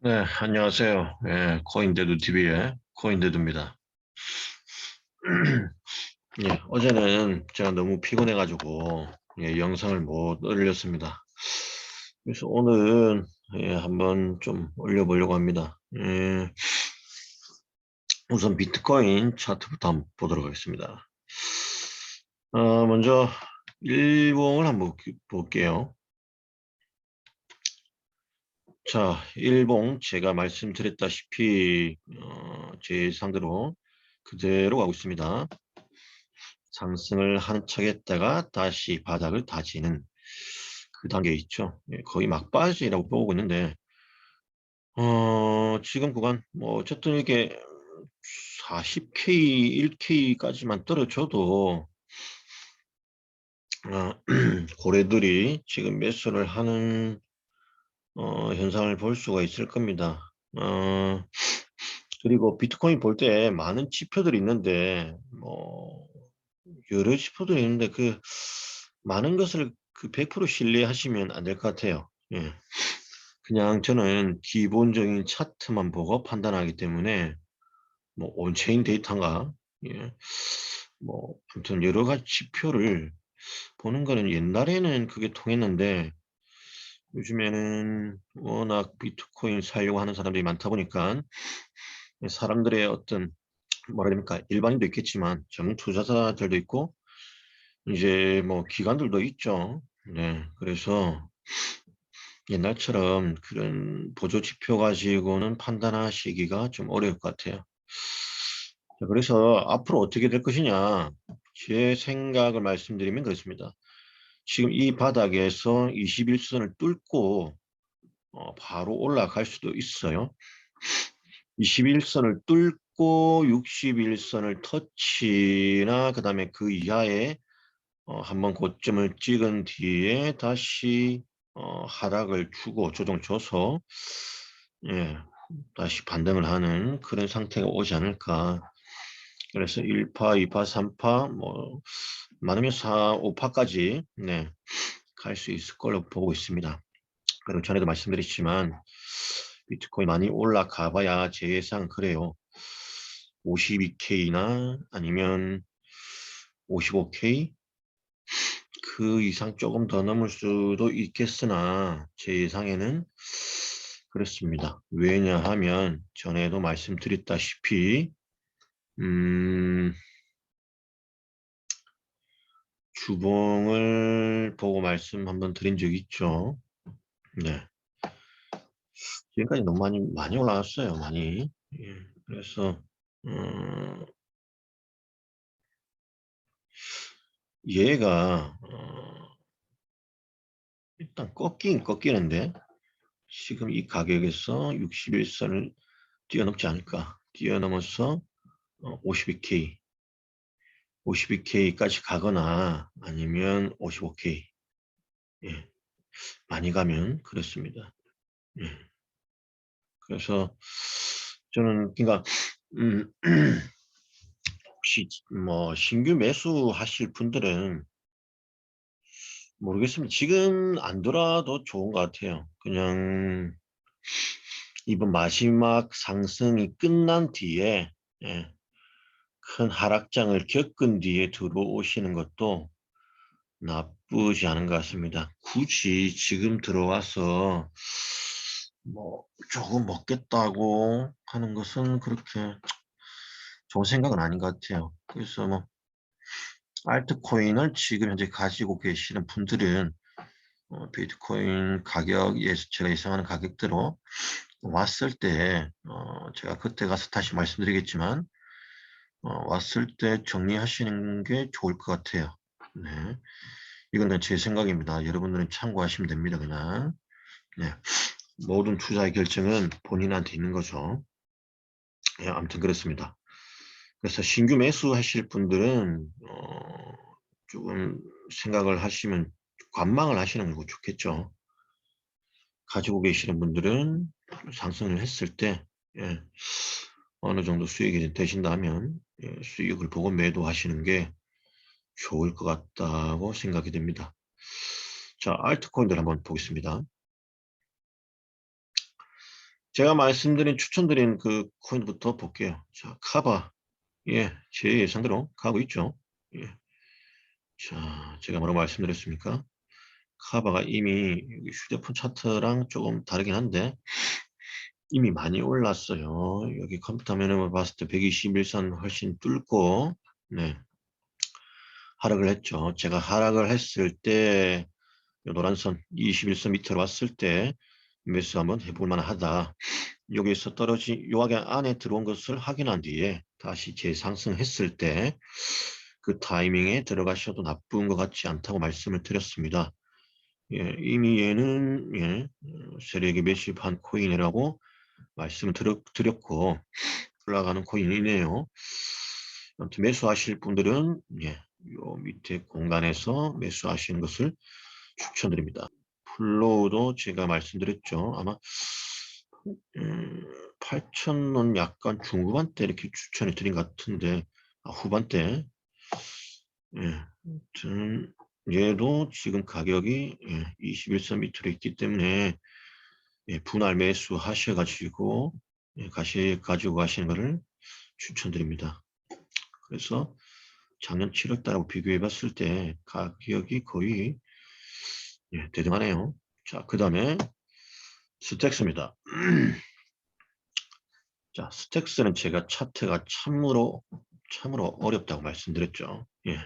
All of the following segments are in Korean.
네, 안녕하세요. 예, 코인데드 TV의 코인데드입니다. 예, 어제는 제가 너무 피곤해가지고 예, 영상을 못 올렸습니다. 그래서 오늘은 예, 한번 좀 올려보려고 합니다. 예, 우선 비트코인 차트부터 한번 보도록 하겠습니다. 어, 먼저 일봉을 한번 볼게요. 자, 일봉 제가 말씀드렸다시피 어, 제 상대로 그대로 가고 있습니다. 상승을 한척 했다가 다시 바닥을 다지는 그 단계에 있죠. 예, 거의 막바지라고 보고 있는데 어, 지금 구간 뭐 어쨌든 이게 40K, 1K까지만 떨어져도 어, 고래들이 지금 매수를 하는 어, 현상을 볼 수가 있을 겁니다. 어, 그리고 비트코인 볼 때 많은 지표들이 있는데 뭐 여러 지표들이 있는데 그 많은 것을 그 100% 신뢰하시면 안 될 것 같아요. 예. 그냥 저는 기본적인 차트만 보고 판단하기 때문에 뭐 온체인 데이터인가 예. 뭐 아무튼 여러 가지 지표를 보는 거는 옛날에는 그게 통했는데 요즘에는 워낙 비트코인 살려고 하는 사람들이 많다 보니까 사람들의 어떤 뭐라 됩니까 일반인도 있겠지만 전 투자자들도 있고 이제 뭐 기관들도 있죠. 네, 그래서 옛날처럼 그런 보조 지표 가지고는 판단하시기가 좀 어려울 것 같아요. 그래서 앞으로 어떻게 될 것이냐 제 생각을 말씀드리면 그렇습니다. 지금 이 바닥에서 21선을 뚫고 어, 바로 올라갈 수도 있어요. 21선을 뚫고 61선을 터치나 그 다음에 그 이하에 어, 한번 고점을 찍은 뒤에 다시 어, 하락을 주고 조정 줘서 예, 다시 반등을 하는 그런 상태가 오지 않을까. 그래서 1파, 2파, 3파 뭐 많으면 4, 5파까지 네, 갈 수 있을 걸로 보고 있습니다. 그리고 전에도 말씀드렸지만 비트코인 많이 올라가 봐야 제 예상 그래요. 52K나 아니면 55K 그 이상 조금 더 넘을 수도 있겠으나 제 예상에는 그렇습니다. 왜냐하면 전에도 말씀드렸다시피 음, 주봉을 보고 말씀 한번 드린 적 있죠. 네. 지금까지 너무 많이 많이 올라왔어요. 많이. 예. 그래서 음, 얘가 어, 일단 꺾긴 꺾이는데 지금 이 가격에서 61선을 뛰어넘지 않을까 뛰어넘어서 어, 52K 52K까지 가거나 아니면 55K 예. 많이 가면 그렇습니다. 예. 그래서 저는 그러니까 음, 혹시 뭐 신규 매수 하실 분들은 모르겠습니다. 지금 안 돌아도 좋은 것 같아요. 그냥 이번 마지막 상승이 끝난 뒤에 예, 큰 하락장을 겪은 뒤에 들어오시는 것도 나쁘지 않은 것 같습니다. 굳이 지금 들어와서 뭐 조금 먹겠다고 하는 것은 그렇게 좋은 생각은 아닌 것 같아요. 그래서 뭐 알트코인을 지금 현재 가지고 계시는 분들은 어, 비트코인 가격 예 제가 예상하는 가격대로 왔을 때 어, 제가 그때 가서 다시 말씀드리겠지만 어, 왔을 때 정리하시는 게 좋을 것 같아요. 네. 이건 제 생각입니다. 여러분들은 참고하시면 됩니다. 그냥. 네. 모든 투자의 결정은 본인한테 있는 거죠. 네, 아무튼 그렇습니다. 그래서 신규 매수 하실 분들은 어, 조금 생각을 하시면 관망을 하시는 거 좋겠죠. 가지고 계시는 분들은 상승을 했을 때 예, 어느 정도 수익이 되신다면 예, 수익을 보고 매도하시는 게 좋을 것 같다고 생각이 됩니다. 자, 알트코인들 한번 보겠습니다. 제가 말씀드린 추천드린 그 코인부터 볼게요. 자, 카바. 예, 제 예상대로 가고 있죠. 예. 자, 제가 뭐라고 말씀드렸습니까? 카바가 이미 휴대폰 차트랑 조금 다르긴 한데 이미 많이 올랐어요. 여기 컴퓨터 화면을 봤을 때 121선 훨씬 뚫고 네. 하락을 했죠. 제가 하락을 했을 때 노란선 21선 밑으로 왔을 때 매수 한번 해볼 만하다. 여기서 떨어진 요하게 안에 들어온 것을 확인한 뒤에 다시 재상승했을 때 그 타이밍에 들어가셔도 나쁜 것 같지 않다고 말씀을 드렸습니다. 예, 이미 얘는 예, 세력이 매집한 코인이라고 말씀을 드렸, 드렸고 올라가는 코인이네요. 아무튼 매수하실 분들은 예, 요 밑에 공간에서 매수하시는 것을 추천드립니다. 플로우도 제가 말씀드렸죠. 아마 음, 8,000원 약간 중후반대 이렇게 추천해 드린 것 같은데 아, 후반대 예, 아무튼 얘도 지금 가격이 예, 21선 밑으로 있기 때문에 예, 분할 매수 하셔가지고 예, 가시 가지고 가시는 것을 추천드립니다. 그래서 작년 7월 달하고 비교해 봤을 때 가격이 거의 예, 대등하네요. 자, 그 다음에 스택스입니다. 자, 스택스는 제가 차트가 참으로 참으로 어렵다고 말씀드렸죠. 예.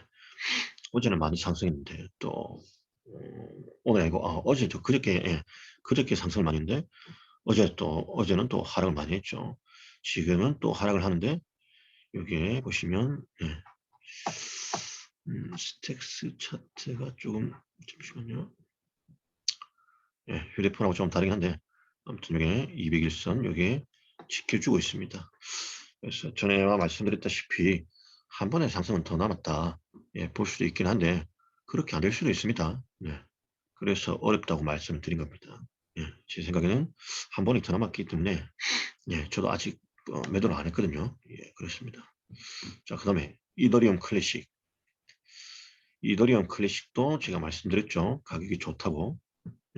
어제는 많이 상승했는데 또 음, 오늘 아니고 아, 어제 또 그렇게 예, 그렇게 상승을 많이 했는데 어제 또 어제는 또 하락을 많이 했죠. 지금은 또 하락을 하는데 여기에 보시면 예. 음, 스택스 차트가 조금 잠시만요. 예, 휴대폰하고 좀 다르긴 한데 아무튼 여기 201선 여기 지켜주고 있습니다. 그래서 전에 말씀드렸다시피 한 번의 상승은 더 남았다. 예, 볼 수도 있긴 한데 그렇게 안 될 수도 있습니다. 예, 그래서 어렵다고 말씀을 드린 겁니다. 예, 제 생각에는 한 번이 더 남았기 때문에 예, 저도 아직 어, 매도를 안 했거든요. 예, 그렇습니다. 자, 그 다음에 이더리움 클래식. 이더리움 클래식도 제가 말씀드렸죠. 가격이 좋다고.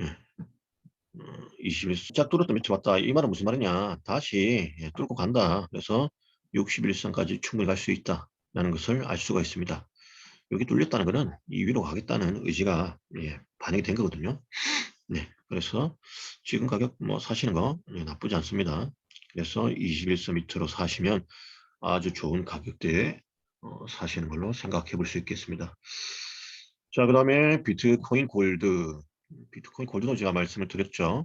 예. 어, 21선 짝 뚫었다 밑에 왔다. 이 말은 무슨 말이냐. 다시 예, 뚫고 간다. 그래서 61선까지 충분히 갈 수 있다. 라는 것을 알 수가 있습니다. 여기 뚫렸다는 것은 이 위로 가겠다는 의지가 예, 반영이 된 거거든요. 네, 그래서 지금 가격 뭐 사시는 거 예, 나쁘지 않습니다. 그래서 21선 밑으로 사시면 아주 좋은 가격대에 어, 사시는 걸로 생각해 볼 수 있겠습니다. 자, 그 다음에 비트코인 골드. 비트코인 골드도 제가 말씀을 드렸죠.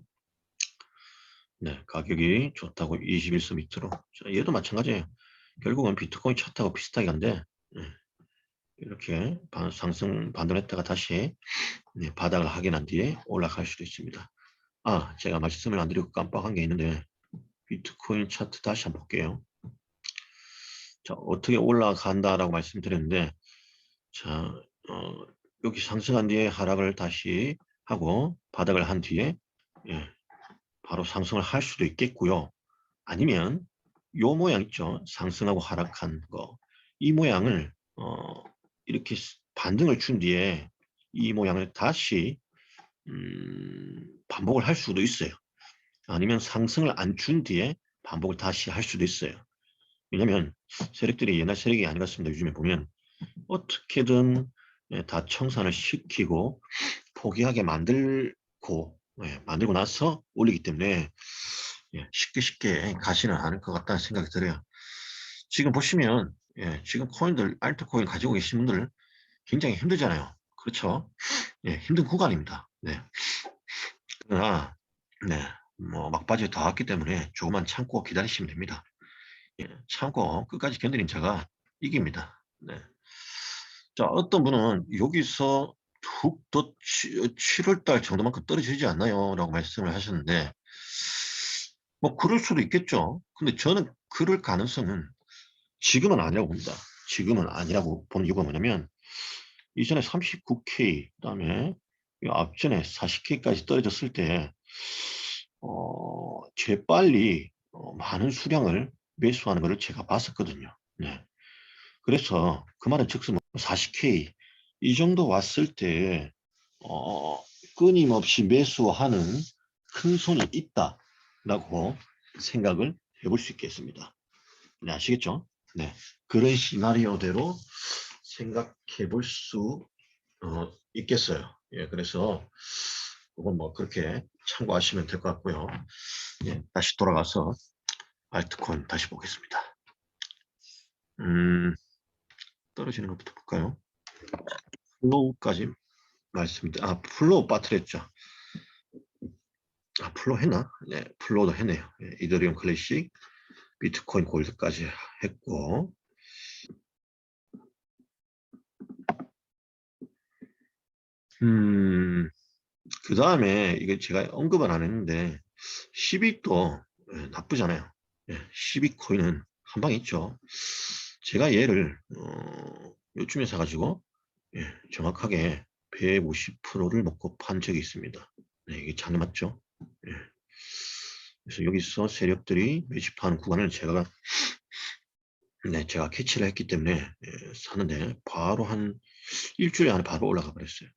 네, 가격이 좋다고 21선 밑으로. 자, 얘도 마찬가지예요. 결국은 비트코인 차트하고 비슷하게 한데 네, 이렇게 반, 상승 반등했다가 다시 네, 바닥을 확인한 뒤에 올라갈 수도 있습니다. 아, 제가 말씀을 안 드리고 깜빡한 게 있는데 비트코인 차트 다시 한번 볼게요. 자, 어떻게 올라간다라고 말씀드렸는데 자, 어, 여기 상승한 뒤에 하락을 다시 하고 바닥을 한 뒤에 예, 바로 상승을 할 수도 있겠고요. 아니면 요 모양 있죠. 상승하고 하락한 거. 이 모양을 어, 이렇게 반등을 준 뒤에 이 모양을 다시 음, 반복을 할 수도 있어요. 아니면 상승을 안 준 뒤에 반복을 다시 할 수도 있어요. 왜냐하면 세력들이 옛날 세력이 아닌 것 같습니다. 요즘에 보면 어떻게든 예, 다 청산을 시키고 포기하게 만들고 예, 만들고 나서 올리기 때문에 예, 쉽게 쉽게 가지는 않을 것 같다는 생각이 들어요. 지금 보시면 예, 지금 코인들 알트코인 가지고 계신 분들 굉장히 힘들잖아요. 그렇죠? 예, 힘든 구간입니다. 네. 그러나 네, 뭐 막바지에 다 왔기 때문에 조금만 참고 기다리시면 됩니다. 예, 참고 끝까지 견디는 자가 이깁니다. 네. 자, 어떤 분은 여기서 툭더 7월달 정도만큼 떨어지지 않나요? 라고 말씀을 하셨는데 뭐 그럴 수도 있겠죠. 근데 저는 그럴 가능성은 지금은 아니라고 봅니다. 지금은 아니라고 보는 이유가 뭐냐면 이전에 39K 그다음에 앞전에 40K까지 떨어졌을 때 어, 재빨리 어, 많은 수량을 매수하는 것을 제가 봤었거든요. 네. 그래서 그 말은 즉슨 40K 이 정도 왔을 때 어, 끊임없이 매수하는 큰 손이 있다라고 생각을 해볼 수 있겠습니다. 네, 아시겠죠? 네. 그런 시나리오대로 생각해 볼수 어, 있겠어요. 예, 그래서 그건 뭐 그렇게 참고하시면 될 것 같고요. 예, 다시 돌아가서 알트콘 다시 보겠습니다. 음, 떨어지는 것부터 볼까요? 플로우까지 말씀드려. 아, 플로우 빠뜨렸죠. 아, 플로우 했나? 네, 플로우도 했네요. 예, 이더리움 클래식, 비트코인 골드까지 했고, 음, 그 다음에 이게 제가 언급은 안 했는데 12도 예, 나쁘잖아요. 예, 12코인은 한 방 있죠. 제가 얘를 어, 요즘에 사가지고 예, 정확하게 150%를 먹고 판 적이 있습니다. 네, 이게 장애 맞죠? 예. 그래서 여기서 세력들이 매집하는 구간을 제가 네, 제가 캐치를 했기 때문에 예, 사는데 바로 한 일주일 안에 바로 올라가 버렸어요.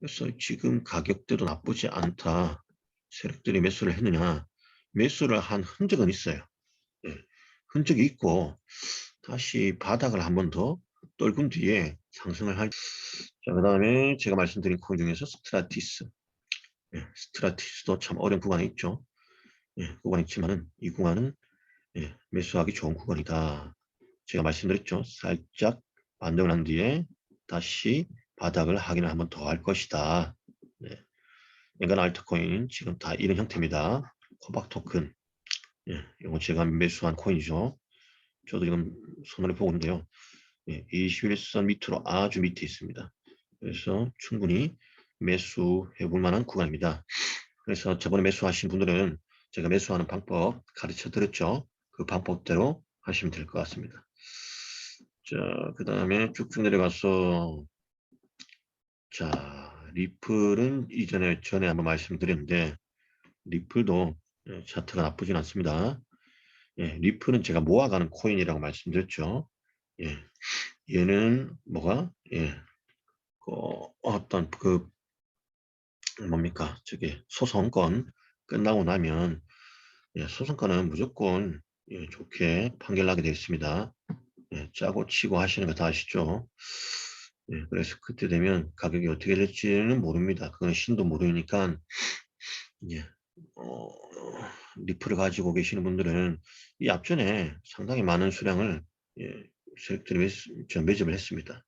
그래서 지금 가격대도 나쁘지 않다. 세력들이 매수를 했느냐. 매수를 한 흔적은 있어요. 예, 흔적이 있고 다시 바닥을 한 번 더 떨군 뒤에 상승을 할. 자, 그 다음에 제가 말씀드린 코인 중에서 스트라티스. 예, 스트라티스도 참 어려운 구간에 있죠. 예, 구간이 있지만은 이 구간은 예, 매수하기 좋은 구간이다. 제가 말씀드렸죠. 살짝 반등을 한 뒤에 다시 바닥을 확인을 한번 더 할 것이다. 네. 인간 알트코인 지금 다 이런 형태입니다. 코박 토큰. 예, 이거 제가 매수한 코인이죠. 저도 지금 손으로 보고 있는데요. 예, 21선 밑으로 아주 밑에 있습니다. 그래서 충분히 매수해 볼 만한 구간입니다. 그래서 저번에 매수하신 분들은 제가 매수하는 방법 가르쳐 드렸죠. 그 방법대로 하시면 될 것 같습니다. 자, 그 다음에 쭉쭉 내려가서 자, 리플은 이전에 전에 한번 말씀드렸는데 리플도 예, 차트가 나쁘진 않습니다. 예, 리플은 제가 모아가는 코인이라고 말씀드렸죠. 예, 얘는 뭐가 예, 그 어떤 그 뭡니까 저기 소송권 끝나고 나면 예, 소송권은 무조건 예, 좋게 판결나게 되어 있습니다. 예, 짜고 치고 하시는 거 다 아시죠? 예, 그래서 그때 되면 가격이 어떻게 될지는 모릅니다. 그건 신도 모르니까 예, 어, 리플을 가지고 계시는 분들은 이 앞전에 상당히 많은 수량을 예, 세력들이 매, 매집을 했습니다.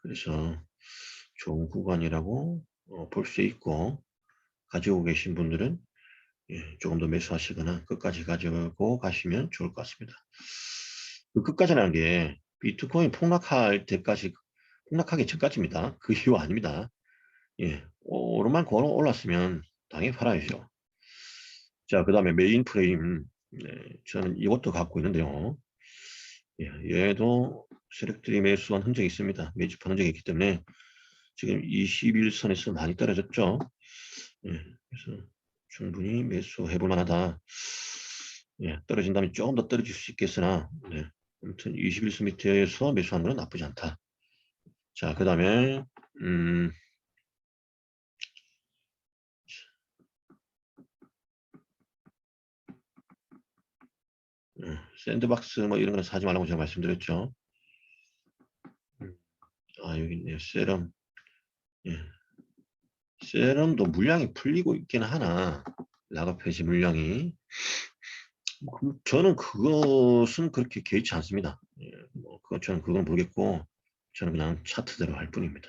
그래서 좋은 구간이라고 어, 볼 수 있고 가지고 계신 분들은 예, 조금 더 매수하시거나 끝까지 가지고 가시면 좋을 것 같습니다. 그 끝까지라는 게 비트코인 폭락할 때까지 폭락하기 전까지입니다. 그 이후 아닙니다. 예, 오르만 걸어 올랐으면 당연히 팔아야죠. 자, 그 다음에 메인 프레임. 네, 저는 이것도 갖고 있는데요. 예, 얘도 세력들이 매수한 흔적이 있습니다. 매집한 흔적이 있기 때문에 지금 21선에서 많이 떨어졌죠. 예, 그래서 충분히 매수해 볼 만하다. 예, 떨어진다면 조금 더 떨어질 수 있겠으나 네, 아무튼 21선 밑에서 매수하는 건 나쁘지 않다. 자, 그 다음에 음, 음, 샌드박스 뭐 이런 거는 사지 말라고 제가 말씀드렸죠. 음, 아 여기 있네요. 세럼. 예. 세럼도 물량이 풀리고 있긴 하나 라가 폐지 물량이 그, 저는 그것은 그렇게 개의치 않습니다. 예, 뭐 그건 저는 그건 모르겠고 저는 그냥 차트대로 할 뿐입니다.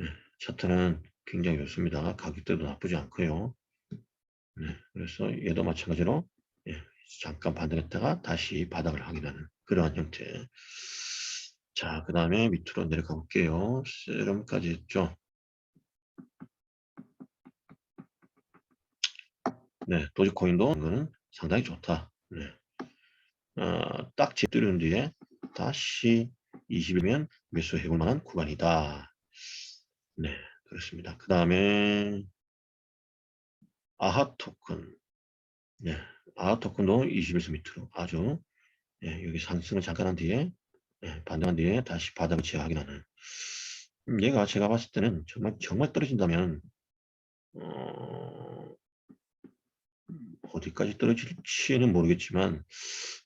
예, 차트는 굉장히 좋습니다. 가격대도 나쁘지 않고요. 네, 그래서 얘도 마찬가지로 예, 잠깐 반등했다가 다시 바닥을 확인하는 그러한 형태. 자, 그 다음에 밑으로 내려가 볼게요. 세럼까지 했죠. 네, 도지코인도 이거는 상당히 좋다. 네. 어, 딱 재뚫은 뒤에 다시 20이면 매수 해 볼 만한 구간이다. 네, 그렇습니다. 그 다음에 아하 토큰. 네, 아하 토큰도 21선 밑으로 아주 네, 여기 상승을 잠깐 한 뒤에 네, 반등한 뒤에 다시 바닥을 제어하기는 음, 얘가 제가 봤을 때는 정말 정말 떨어진다면 어, 어디까지 떨어질지는 모르겠지만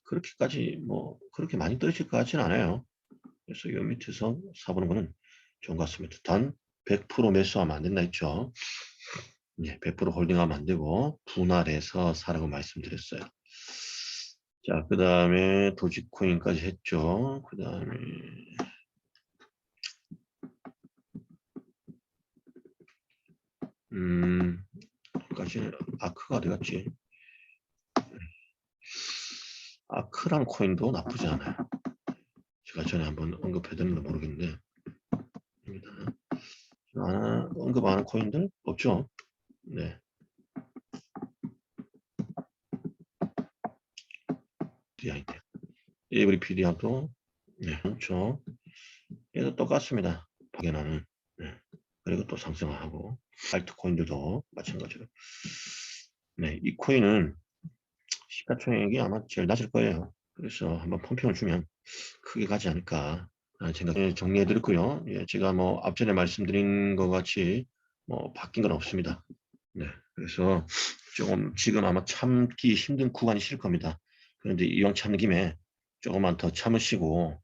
그렇게까지 뭐 그렇게 많이 떨어질 것 같지는 않아요. 그래서 이 밑에서 사보는 거는 좋은 것 같습니다. 단 100% 매수하면 안 된다 했죠. 네, 100% 홀딩하면 안 되고 분할해서 사라고 말씀드렸어요. 자, 그 다음에 도지코인까지 했죠. 그 다음에 음, 까지 아크가 어디 갔지? 아크란 코인도 나쁘지 않아요. 제가 전에 한번 언급해드렸는데 모르겠는데. 아, 언급 안 한 코인들 없죠? 네. PD한테. 에이브리 PD하고 네, 그렇죠. 얘도 똑같습니다. 박연하는 네. 그리고 또 상승하고 알트코인들도 마찬가지로. 네, 이 코인은 시가총액이 아마 제일 낮을 거예요. 그래서 한번 펌핑을 주면 크게 가지 않을까 하는 생각 예, 정리해 드렸고요. 예, 제가 뭐 앞전에 말씀드린 것 같이 뭐 바뀐 건 없습니다. 네, 그래서 조금 지금 아마 참기 힘든 구간이실 겁니다. 그런데 이왕 참는 김에 조금만 더 참으시고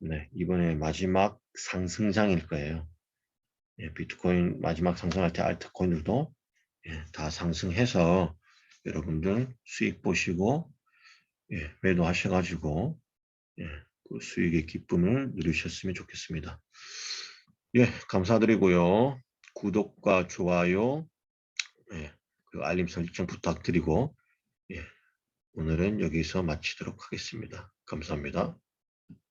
네, 이번에 마지막 상승장일 거예요. 예, 비트코인 마지막 상승할 때 알트코인들도 예, 다 상승해서 여러분들 수익 보시고 예, 매도하셔가지고 예, 그 수익의 기쁨을 누리셨으면 좋겠습니다. 예, 감사드리고요. 구독과 좋아요, 예, 그 알림 설정 부탁드리고 예, 오늘은 여기서 마치도록 하겠습니다. 감사합니다.